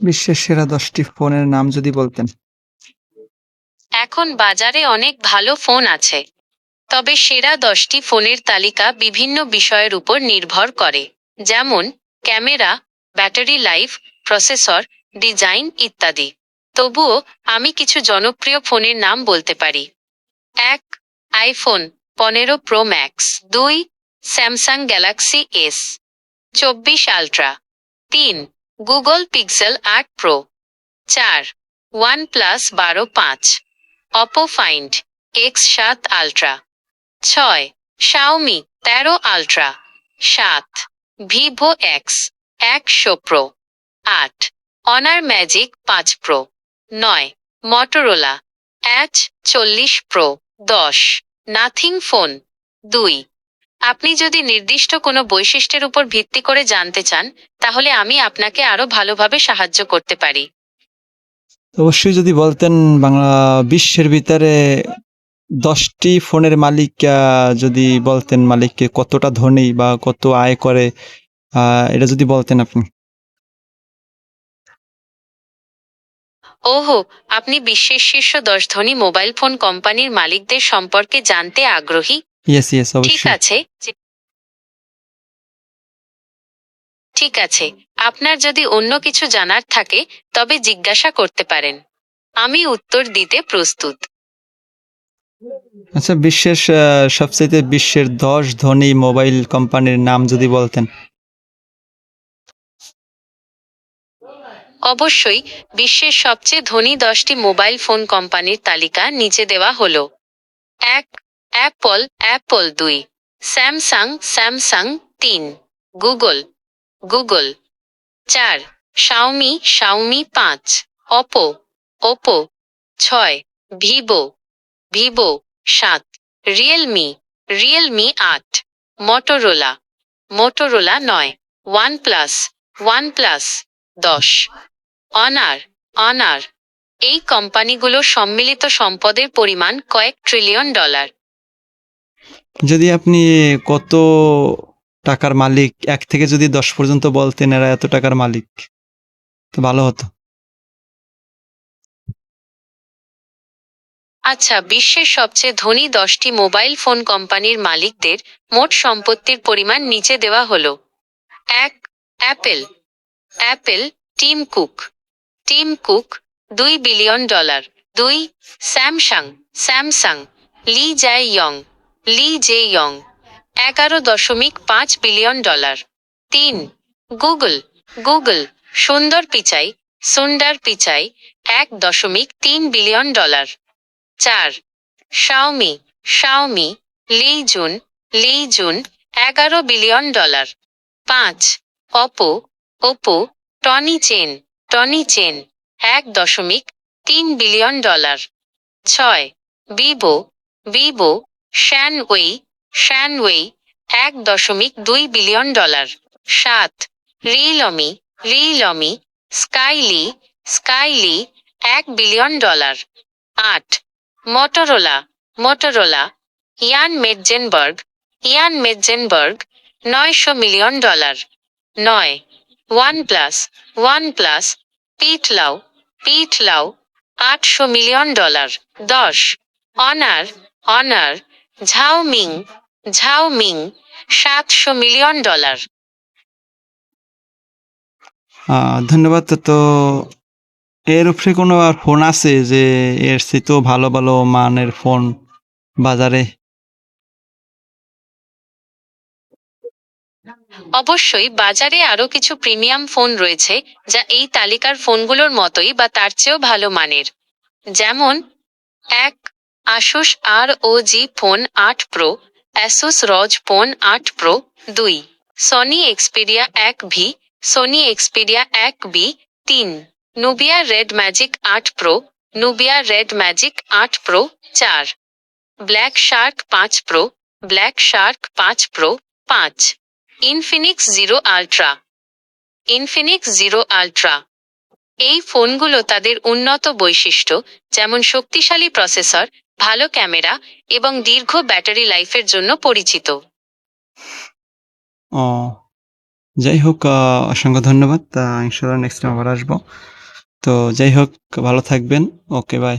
বিশ্বের সেরা দশটি ফোনের নাম যদি বলতেন। এখন বাজারে অনেক ভালো ফোন আছে, তবে সেরা দশটি ফোনের তালিকা বিভিন্ন বিষয়ের উপর নির্ভর করে, যেমন camera, battery life, processor, design ইত্যাদি। তবুও আমি কিছু জনপ্রিয় ফোনের নাম বলতে পারি। এক, আইফোন পনেরো প্রো ম্যাক্স। দুই, স্যামসাং গ্যালাক্সি এস। চব্বিশ আলট্রা। তিন গুগল পিক্সেল আট প্রো চার ওয়ান প্লাস বারো পাঁচ অপো ফাইন্ড এক্স সাত আলট্রা ছয় শাওমি তেরো আলট্রা সাত ভিভো এক্স একশো প্রো আট অনার ম্যাজিক পাঁচ প্রো নয় মটোরোলা এচ চল্লিশ প্রো দশ নাথিং ফোন দুই আপনি যদি নির্দিষ্ট কোনো বৈশিষ্ট্যের উপর ভিত্তি করে জানতে চান তাহলে আমি আপনাকে আরও ভালোভাবে সাহায্য করতে পারি। অবশ্যই যদি বলতেন বাংলা বিশ্বের ভিতরে দশটি ফোনের মালিক যদি বলতেন মালিককে কতটা ধনী বা কত আয় করে এটা যদি বলতেন আপনি। ওহো আপনি বিশ্বের শীর্ষ দশ ধনী মোবাইল ফোন কোম্পানির মালিকদের সম্পর্কে জানতে আগ্রহী। ইয়েস ইয়েস ঠিক অবশ্যই। আছে যে- ঠিক আছে আপনার যদি অন্য কিছু জানার থাকে তবে জিজ্ঞাসা করতে পারেন। আমি উত্তর দিতে প্রস্তুত। আচ্ছা বিশ্বের আহ, সবচেয়ে বিশ্বের দশ ধনী মোবাইল কোম্পানির নাম যদি বলতেন। অবশ্যই বিশ্বের সবচেয়ে ধনী দশটি মোবাইল ফোন কোম্পানির তালিকা নিচে দেওয়া হলো। এক অ্যাপল অ্যাপল দুই স্যামসাং স্যামসাং তিন গুগল গুগল চার শাওমি শাওমি পাঁচ অপো ওপো ছয় ভিভো ভিভো সাত রিয়েলমি রিয়েলমি আট মটোরোলা মোটোরোলা নয় ওয়ানপ্লাস ওয়ানপ্লাস দশ অনার অনার এই কোম্পানিগুলোর সম্মিলিত সম্পদের পরিমাণ কয়েক ট্রিলিয়ন ডলার যদি আপনি কত টাকার মালিক, এক থেকে যদি দশ পর্যন্ত বলতেন এরা এত টাকার মালিক, তো ভালো হতো। আচ্ছা বিশ্বের সবচেয়ে ধনী দশটি মোবাইল ফোন কোম্পানির মালিকদের মোট সম্পত্তির পরিমাণ নিচে দেওয়া হলো। এক, Apple. Apple, Tim Cook. Tim Cook, দুই বিলিয়ন ডলার। দুই, Samsung. Samsung, Lee Jae Yong Lee Jae Yong, এগারো দশমিক পাঁচ বিলিয়ন ডলার। তিন, গুগল গুগল, সুন্দর পিচাই সুন্দর পিচাই, এক দশমিক তিন বিলিয়ন ডলার। চার, Xiaomi Xiaomi, Lei Jun Lei Jun, এগারো বিলিয়ন ডলার। পাঁচ, Oppo, Oppo, Tony Chen Tony Chen, এক দশমিক তিন বিলিয়ন ডলার। ছয় বিবো ভিভো শ্যানওয়ে শ্যানওয়ে এক দশমিক দুই বিলিয়ন ডলার। সাত, রিলমি Realme, Sky Li Sky Li এক বিলিয়ন ডলার। আট, মটোরোলা মটোরোলা, ইয়ান মেডজেনবার্গ ইয়ান মেডজেনবার্গ নয়শো মিলিয়ন ডলার। নয় one plus one plus Pete Lau Pete Lau আটশো মিলিয়ন ডলার। দশ, Honor Honor Zhao Ming Zhao Ming সাতশো মিলিয়ন ডলার। ধন্যবাদ তো- তো এর উপরে কোনো আর ফোন আছে যে এর চেয়েও ভালো ভালো মানের ফোন বাজারে? অবশ্যই বাজারে আরও কিছু প্রিমিয়াম ফোন রয়েছে যা এই তালিকার ফোনগুলোর মতোই বা তার চেয়েও ভালো মানের। যেমন এক Asus R O G phone আট প্রো অ্যাসুস রজ ফোন আট প্রো দুই সনি এক্সপিরিয়া এক ভি সোনি এক্সপিরিয়া এক বি তিন নুবিয়া রেড ম্যাজিক আট প্রো নুবিয়া রেড ম্যাজিক আট প্রো চার ব্ল্যাক শার্ক পাঁচ প্রো ব্ল্যাক শার্ক পাঁচ প্রো পাঁচ Infinix zero ultra Infinix zero ultra এই ফোনগুলো তাদের উন্নত বৈশিষ্ট্য, যেমন শক্তিশালী প্রসেসর ভালো ক্যামেরা এবং দীর্ঘ ব্যাটারি লাইফের জন্য পরিচিত। ও, যাই হোক অসংখ্য ধন্যবাদ। ইনশাল্লাহ নেক্সট টাইম আবার আসব। তো যাই হোক, ভালো থাকবেন। Okay bye